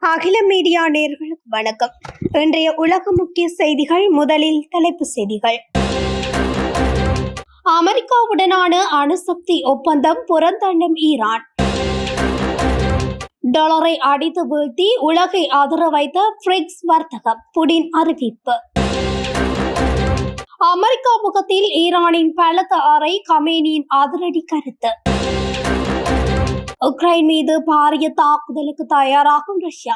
அகில மீடியா நேர்களுக்கு வணக்கம். இன்றைய உலக முக்கிய செய்திகள் முதலில் தலைப்பு செய்திகள். அமெரிக்காவுடனான அணுசக்தி ஒப்பந்தம் புறந்தள்ளும் ஈரான். டாலரை அடித்து வீழ்த்தி உலகை அதிர வைத்த பிரிக்ஸ் வர்த்தகம் புடின் அறிவிப்பு. அமெரிக்கா முகத்தில் ஈரானின் பலத்த அறை கமேனியின் அதிரடி கருத்து. உக்ரைன் மீது பாரிய தாக்குதலுக்கு தயாராகும் ரஷ்யா.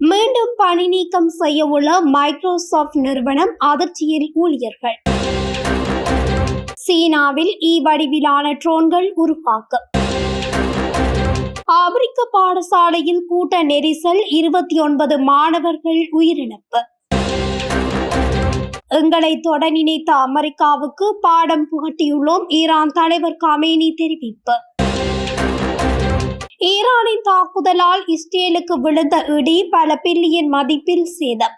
மீண்டும் பணி நீக்கம் செய்ய உள்ள மைக்ரோசாஃப்ட் நிறுவனம் அதிர்ச்சியில் ஊழியர்கள். சீனாவில் இ வடிவிலான ட்ரோன்கள் உருவாக்கம் அமெரிக்க பாடசாலையில் கூட்ட நெரிசல் இருபத்தி ஒன்பது மாணவர்கள் உயிரிழப்பு. எங்களை தொட நினைத்த அமெரிக்காவுக்கு பாடம் புகட்டியுள்ளோம் ஈரான் தலைவர் கமேனி தெரிவிப்பு. ஈரானின் தாக்குதலால் இஸ்ரேலுக்கு விழுந்த இடி பல பில்லியன் மதிப்பில் சேதம்.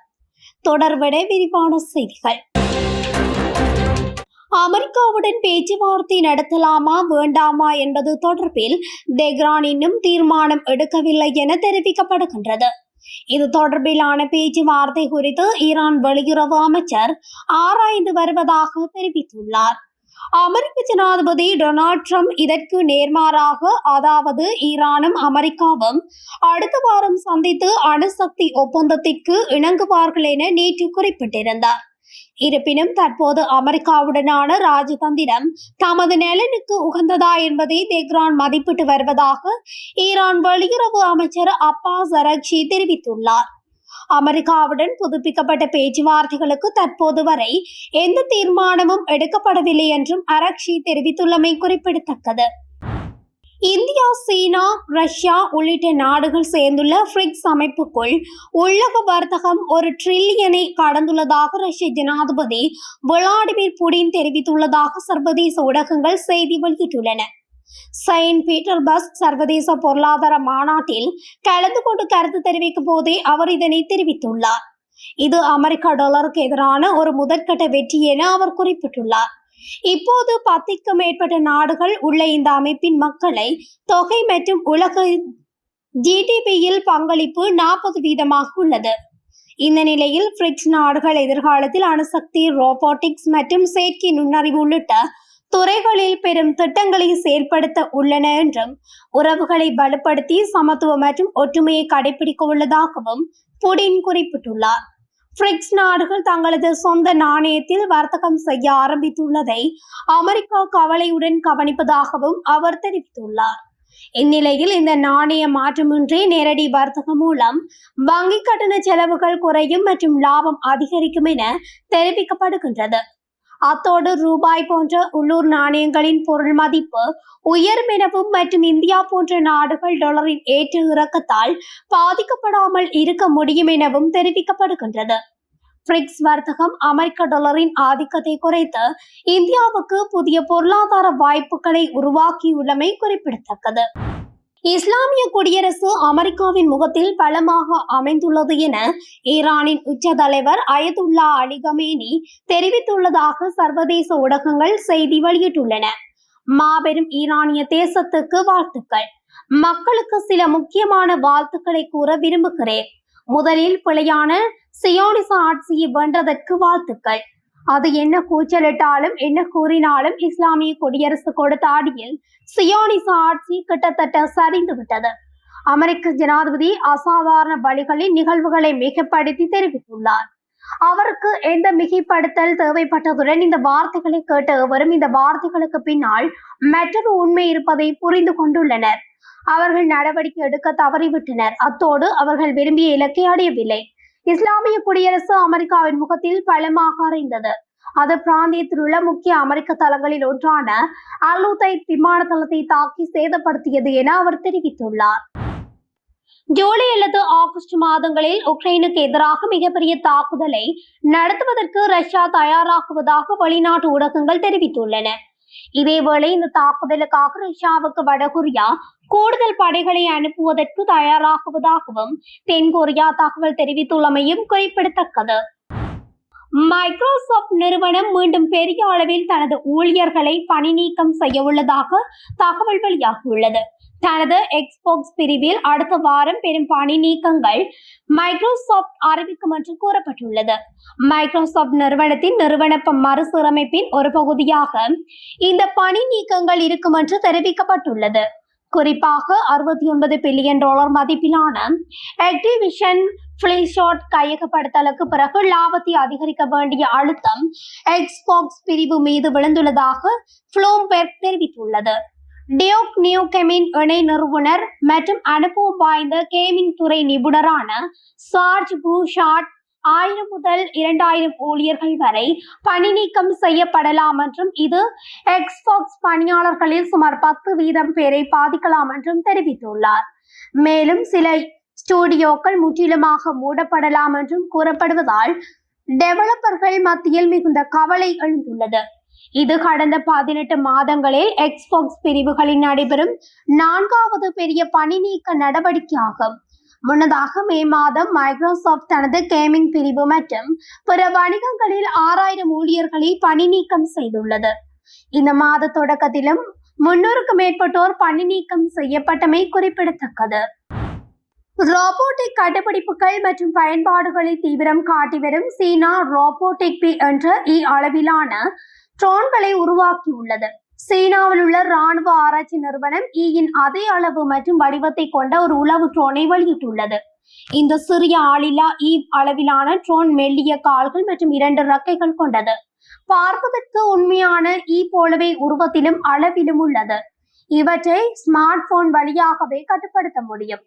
தொடர்பட விரிவான செய்திகள். அமெரிக்காவுடன் பேச்சுவார்த்தை நடத்தலாமா வேண்டாமா என்பது தொடர்பில் தெஹ்ரான் இன்னும் தீர்மானம் எடுக்கவில்லை என தெரிவிக்கப்படுகின்றது. இது தொடர்பிலான பேச்சுவார்த்தை குறித்து ஈரான் வெளியுறவு அமைச்சர் ஆராய்ந்து வருவதாக தெரிவித்துள்ளார். அமெரிக்க ஜனாதிபதி டொனால்ட் ட்ரம்ப் இதற்கு நேர்மாறாக அதாவது ஈரானும் அமெரிக்காவும் அடுத்த வாரம் சந்தித்து அணுசக்தி ஒப்பந்தத்திற்கு இணங்குவார்கள் என நேற்று குறிப்பிட்டிருந்தார். இருப்பினும் தற்போது அமெரிக்காவுடனான ராஜதந்திரம் தமது நலனுக்கு உகந்ததா என்பதை தெஹ்ரான் மதிப்பிட்டு வருவதாக ஈரான் வெளியுறவு அமைச்சர் அப்பாஸ் அரக்ஷி தெரிவித்துள்ளார். அமெரிக்காவுடன் புதுப்பிக்கப்பட்ட பேச்சுவார்த்தைகளுக்கு தற்போது வரை எந்த தீர்மானமும் எடுக்கப்படவில்லை என்றும் அரக்ஷி தெரிவித்துள்ளமை குறிப்பிடத்தக்கது. இந்தியா சீனா ரஷ்யா உள்ளிட்ட நாடுகள் சேர்ந்துள்ள பிரிக்ஸ் அமைப்புக்குள் உலக வர்த்தகம் ஒரு ட்ரில்லியனை கடந்துள்ளதாக ரஷ்ய ஜனாதிபதி விளாடிமிர் புடின் தெரிவித்துள்ளதாக சர்வதேச ஊடகங்கள் செய்தி வெளியிட்டுள்ளன. செயின்ட் பீட்டர்பர்க் சர்வதேச பொருளாதார மாநாட்டில் கலந்து கொண்டு கருத்து தெரிவிக்கும் போதே அவர் இதனை தெரிவித்துள்ளார். இது அமெரிக்க டாலருக்கு எதிரான ஒரு முதற்கட்ட வெற்றி என அவர் குறிப்பிட்டுள்ளார். இப்போது பத்திற்கும் மேற்பட்ட நாடுகள் உள்ள இந்த அமைப்பின் மக்களை தொகை மற்றும் உலக ஜிடிபியில் பங்களிப்பு நாற்பது வீதமாக உள்ளது. இந்த நிலையில் பிரிக்ஸ் நாடுகள் எதிர்காலத்தில் அணுசக்தி ரோபோட்டிக்ஸ் மற்றும் செயற்கை நுண்ணறிவு உள்ளிட்ட துறைகளில் பெரும் திட்டங்களை செயல்படுத்த உள்ளன என்றும் உறவுகளை வலுப்படுத்தி சமத்துவம் மற்றும் ஒற்றுமையை கடைபிடிக்க உள்ளதாகவும் புடின் குறிப்பிட்டுள்ளார். பிரிக்ஸ் நாடுகள் தங்களது சொந்த நாணயத்தில் வர்த்தகம் செய்ய ஆரம்பித்துள்ளதை அமெரிக்கா கவலையுடன் கவனிப்பதாகவும் அவர் தெரிவித்துள்ளார். இந்நிலையில் இந்த நாணய மாற்றமின்றி நேரடி வர்த்தகம் மூலம் வங்கி கட்டண செலவுகள் குறையும் மற்றும் லாபம் அதிகரிக்கும் என தெரிவிக்கப்படுகின்றது. அத்தோடு ரூபாய் போன்ற உள்ளூர் நாணயங்களின் பொருள் மதிப்பு உயரும் எனவும் மற்றும் இந்தியா போன்ற நாடுகள் டாலரின் ஏற்ற இறக்கத்தால் பாதிக்கப்படாமல் இருக்க முடியும் எனவும் தெரிவிக்கப்படுகின்றது. பிரிக்ஸ் வர்த்தகம் அமெரிக்க டாலரின் ஆதிக்கத்தை குறைத்து இந்தியாவுக்கு புதிய பொருளாதார வாய்ப்புகளை உருவாக்கியுள்ளமை குறிப்பிடத்தக்கது. இஸ்லாமிய குடியரசு அமெரிக்காவின் முகத்தில் பலமாக அமைந்துள்ளது என ஈரானின் உச்ச தலைவர் அயதுல்லா அலி கமேனி தெரிவித்துள்ளதாக சர்வதேச ஊடகங்கள் செய்தி வெளியிட்டுள்ளன. மாபெரும் ஈரானிய தேசத்துக்கு வாழ்த்துக்கள். மக்களுக்கு சில முக்கியமான வாழ்த்துக்களை கூற விரும்புகிறேன். முதலில் பிழையான சியோனிச ஆட்சியை வென்றதற்கு வாழ்த்துக்கள். அது என்ன கூச்சலிட்டாலும் என்ன கூறினாலும் இஸ்லாமிய குடியரசு கொடுத்த அடியில் சியோனிச ஆட்சி கிட்டத்தட்ட சரிந்து விட்டது. அமெரிக்க ஜனாதிபதி அசாதாரண வழிகளில் நிகழ்வுகளை மிகப்படுத்தி தெரிவித்துள்ளார். அவருக்கு எந்த மிகைப்படுத்தல் தேவைப்பட்டதுடன் இந்த வார்த்தைகளை கேட்ட எவரும் இந்த வார்த்தைகளுக்கு பின்னால் மற்றொரு உண்மை இருப்பதை புரிந்து கொண்டுள்ளனர். அவர்கள் நடவடிக்கை எடுக்க தவறிவிட்டனர். அத்தோடு அவர்கள் விரும்பிய இலக்கை அடையவில்லை. இஸ்லாமிய குடியரசு அமெரிக்காவின் முகத்தில் பலமாக அறிந்தது அது பிராந்தியத்தில் உள்ள முக்கிய அமெரிக்க தளங்களில் ஒன்றான அலுதை விமான தளத்தை தாக்கி சேதப்படுத்தியது என அவர் தெரிவித்துள்ளார். ஜூலை அல்லது ஆகஸ்ட் மாதங்களில் உக்ரைனுக்கு எதிராக மிகப்பெரிய தாக்குதலை நடத்துவதற்கு ரஷ்யா தயாராகுவதாக வெளிநாட்டு ஊடகங்கள் தெரிவித்துள்ளன. இதேவேளை இந்த தாக்குதலுக்காக ரஷ்யாவுக்கு வடகொரியா கூடுதல் படைகளை அனுப்புவதற்கு தயாராகுவதாகவும் தென்கொரியா தகவல் தெரிவித்துள்ளமையும் குறிப்பிடத்தக்கது. மைக்ரோசாப்ட் நிறுவனம் மீண்டும் பெரிய அளவில் தனது ஊழியர்களை பணி நீக்கம் செய்ய உள்ளதாக தகவல் வெளியாகியுள்ளது. தனது எக்ஸ்பாக்ஸ் பிரிவில் அடுத்த வாரம் பெரும் பணி நீக்கங்கள் மைக்ரோசாப்ட் அறிவிக்கும் என்று கூறப்பட்டுள்ளது. மைக்ரோசாப்ட் நிறுவனத்தின் நிறுவன மறுசீரமைப்பின் ஒரு பகுதியாக இந்த பணி நீக்கங்கள் இருக்கும் என்று தெரிவிக்கப்பட்டுள்ளது. குறிப்பாக அறுபத்தி ஒன்பது பில்லியன் டாலர் மதிப்பிலான ஆக்டிவிஷன் ஃபிளிஷாட் கையகப்படுத்தலுக்கு பிறகு லாபத்தை அதிகரிக்க வேண்டிய அழுத்தம் எக்ஸ்பாக்ஸ் பிரிவு மீது விழுந்துள்ளதாக ப்ளூம்பெர்க் தெரிவித்துள்ளது. டியோக் நியூகெமின் இணை நிறுவனர் மற்றும் அனுபவம் வாய்ந்த கேமிங் துறை நிபுணரான சார்ஜ் ப்ரூஷாட் ஆயிரம் முதல் இரண்டாயிரம் ஊழியர்கள் வரை பணி நீக்கம் செய்யப்படலாம் என்றும் இது எக்ஸ்பாக்ஸ் பணியாளர்களில் சுமார் பத்து வீதம் பேரை பாதிக்கலாம் என்றும் தெரிவித்துள்ளார். மேலும் சில ஸ்டூடியோக்கள் முற்றிலுமாக மூடப்படலாம் என்றும் கூறப்படுவதால் டெவலப்பர்கள் மத்தியில் மிகுந்த கவலை எழுந்துள்ளது. இது கடந்த பதினெட்டு மாதங்களில் எக்ஸ்போக்ஸ் பிரிவுகளில் நடைபெறும் நான்காவது பெரிய பணி நீக்க நடவடிக்கையாகும். முன்னதாக மே மாதம் மைக்ரோசாஃப்ட் தனது கேமிங் பிரிவு மற்றும் பிற வணிகங்களில் ஆறாயிரம் ஊழியர்களை பணி நீக்கம் செய்துள்ளது. இந்த மாத தொடக்கத்திலும் முன்னூறுக்கும் மேற்பட்டோர் பணி நீக்கம் செய்யப்பட்டமை குறிப்பிடத்தக்கது. ரோபோட்டிக் கண்டுபிடிப்புகள் மற்றும் பயன்பாடுகளை தீவிரம் காட்டி வரும் சீனா ரோபோட்டிக் பி என்ற இ அளவிலான ட்ரோன்களை உருவாக்கியுள்ளது. சீனாவில் உள்ள ராணுவ ஆராய்ச்சி நிறுவனம் ஈயின் அதே அளவு மற்றும் வடிவத்தை கொண்ட ஒரு உளவு ட்ரோனை வெளியிட்டுள்ளது. இந்த சிறிய ஆளில்லா ஈ அளவிலான ட்ரோன் மெல்லிய கால்கள் மற்றும் இரண்டு ரக்கைகள் கொண்டது. பார்ப்பதற்கு உண்மையான ஈ போலவே உருவத்திலும் அளவிலும் உள்ளது. இவற்றை ஸ்மார்ட் போன் வழியாகவே கட்டுப்படுத்த முடியும்.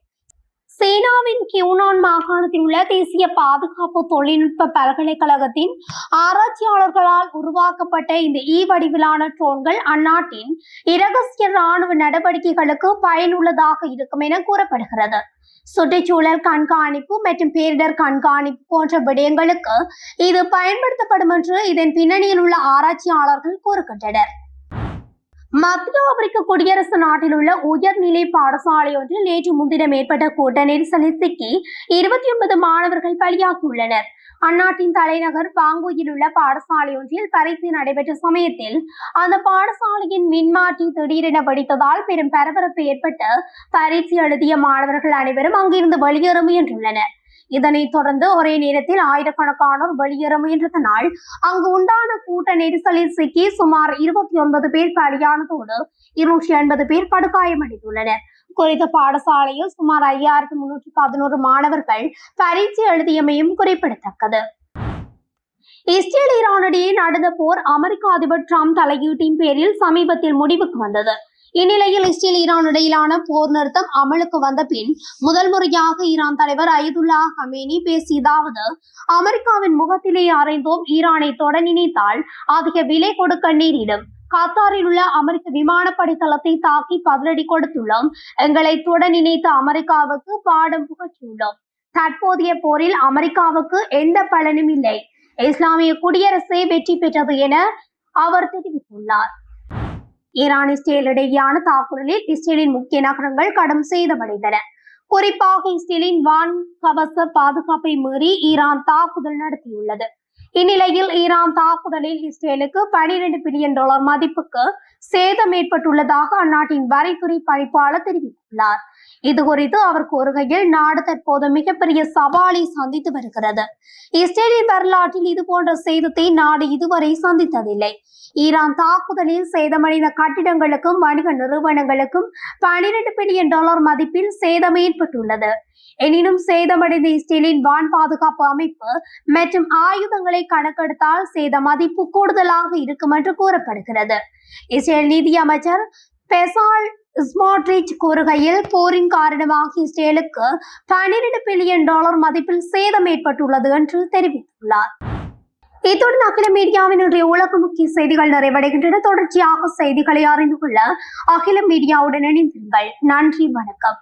சீனாவின் கியூனான் மாகாணத்தில் உள்ள தேசிய பாதுகாப்பு தொழில்நுட்ப பல்கலைக்கழகத்தின் ஆராய்ச்சியாளர்களால் உருவாக்கப்பட்ட இந்த ஈ வடிவிலான ட்ரோன்கள் அந்நாட்டின் இரகசிய ராணுவ நடவடிக்கைகளுக்கு பயனுள்ளதாக இருக்கும் என கூறப்படுகிறது. சுற்றுச்சூழல் கண்காணிப்பு மற்றும் பேரிடர் கண்காணிப்பு போன்ற விடயங்களுக்கு இது பயன்படுத்தப்படும் என்று இதன் பின்னணியில் உள்ள ஆராய்ச்சியாளர்கள் கூறுகின்றனர். மத்திய ஆப்பிரிக்க குடியரசு நாட்டில் உள்ள உயர்நிலை பாடசாலை ஒன்றில் நேற்று முன்தினம் ஏற்பட்ட கூட்ட நெரிசலில் சிக்கி இருபத்தி ஒன்பது மாணவர்கள் பலியாகியுள்ளனர். அந்நாட்டின் தலைநகர் பாங்குயில் உள்ள பாடசாலை ஒன்றில் பரிசு நடைபெற்ற சமயத்தில் அந்த பாடசாலையின் மின்மாற்றி திடீரென வெடித்ததால் பெரும் பரபரப்பு ஏற்பட்டு பரீட்சை எழுதிய மாணவர்கள் அனைவரும் அங்கிருந்து வெளியேற முயன்றுள்ளனர். இதனைத் தொடர்ந்து ஒரே நேரத்தில் ஆயிரக்கணக்கானோர் வெளியேற முயன்றதனால் அங்கு உண்டான கூட்ட நெரிசலில் சிக்கி சுமார் இருபத்தி ஒன்பது பேர் பலியானதோடு இருநூற்றி எண்பது பேர் படுகாயமடைந்துள்ளனர். குறித்த பாடசாலையில் சுமார் ஐயாயிரத்தி முன்னூற்றி பதினோரு மாணவர்கள் பரீட்சை எழுதியமையும் குறிப்பிடத்தக்கது. இஸ்ரேல் ஈரானிடையே நடந்த போர் அமெரிக்க அதிபர் ட்ரம்ப் தலையீட்டின் பேரில் சமீபத்தில் முடிவுக்கு வந்தது. இந்நிலையில் இஸ்ரேல் ஈரான் இடையிலான போர் நிறுத்தம் அமலுக்கு வந்த பின் முதல் முறையாக ஈரான் தலைவர் அயதுல்லா ஹமேனி பேசியதாவது அமெரிக்காவின் முகத்திலே அறைந்தோம் ஈரானை தொட நினைத்தால் அதிக விலை கொடுக்க நேரிடும். கத்தாரில் உள்ள அமெரிக்க விமானப்படை தளத்தை தாக்கி பதிலடி கொடுத்துள்ளோம். எங்களை தொட நினைத்த அமெரிக்காவுக்கு பாடம் புகற்றியுள்ளோம். தற்போதைய போரில் அமெரிக்காவுக்கு எந்த பலனும் இல்லை. இஸ்லாமிய குடியரசே வெற்றி பெற்றது என அவர் தெரிவித்துள்ளார். ஈரான் இஸ்ரேல் இடையேயான தாக்குதலில் இஸ்ரேலின் முக்கிய நகரங்கள் கடும் சேதமடைந்தன. குறிப்பாக இஸ்ரேலின் வான் கவச பாதுகாப்பை மீறி ஈரான் தாக்குதல் நடத்தியுள்ளது. இந்நிலையில் ஈரான் தாக்குதலில் இஸ்ரேலுக்கு 12 பில்லியன் டாலர் மதிப்புக்கு சேதம் ஏற்பட்டுள்ளதாக அந்நாட்டின் வரித்துறை பணிப்பாளர் தெரிவித்துள்ளார். இது குறித்து அவர் கூறுகையில் நாடு தற்போது மிகப்பெரிய சவாலை சந்தித்து வருகிறது. இஸ்ரேலின் வரலாற்றில் இது போன்ற சேதத்தை நாடு இதுவரை சந்தித்ததில்லை. ஈரான் தாக்குதலில் சேதமடைந்த கட்டிடங்களுக்கும் வணிக நிறுவனங்களுக்கும் 12 பில்லியன் டாலர் மதிப்பில் சேதம் ஏற்பட்டுள்ளது. எனினும் சேதமடைந்த இஸ்ரேலின் வான் பாதுகாப்பு அமைப்பு மற்றும் ஆயுதங்களை கணக்கெடுத்தால் சேத மதிப்பு கூடுதலாக இருக்கும் என்று கூறப்படுகிறது. இஸ்ரேல் நிதி அமைச்சர் பெசால் ஸ்மாட்ரிச் கூறுகையில் போரின் காரணமாக இஸ்ரேலுக்கு 12 பில்லியன் டாலர் மதிப்பில் சேதம் ஏற்பட்டுள்ளது என்று தெரிவித்துள்ளார். இத்துடன் அகில மீடியாவின் இன்றைய உலக முக்கிய செய்திகள் நிறைவடைகின்றன. தொடர்ச்சியாக செய்திகளை அறிந்து கொள்ள அகில மீடியாவுடன் இணைந்திருங்கள். நன்றி வணக்கம்.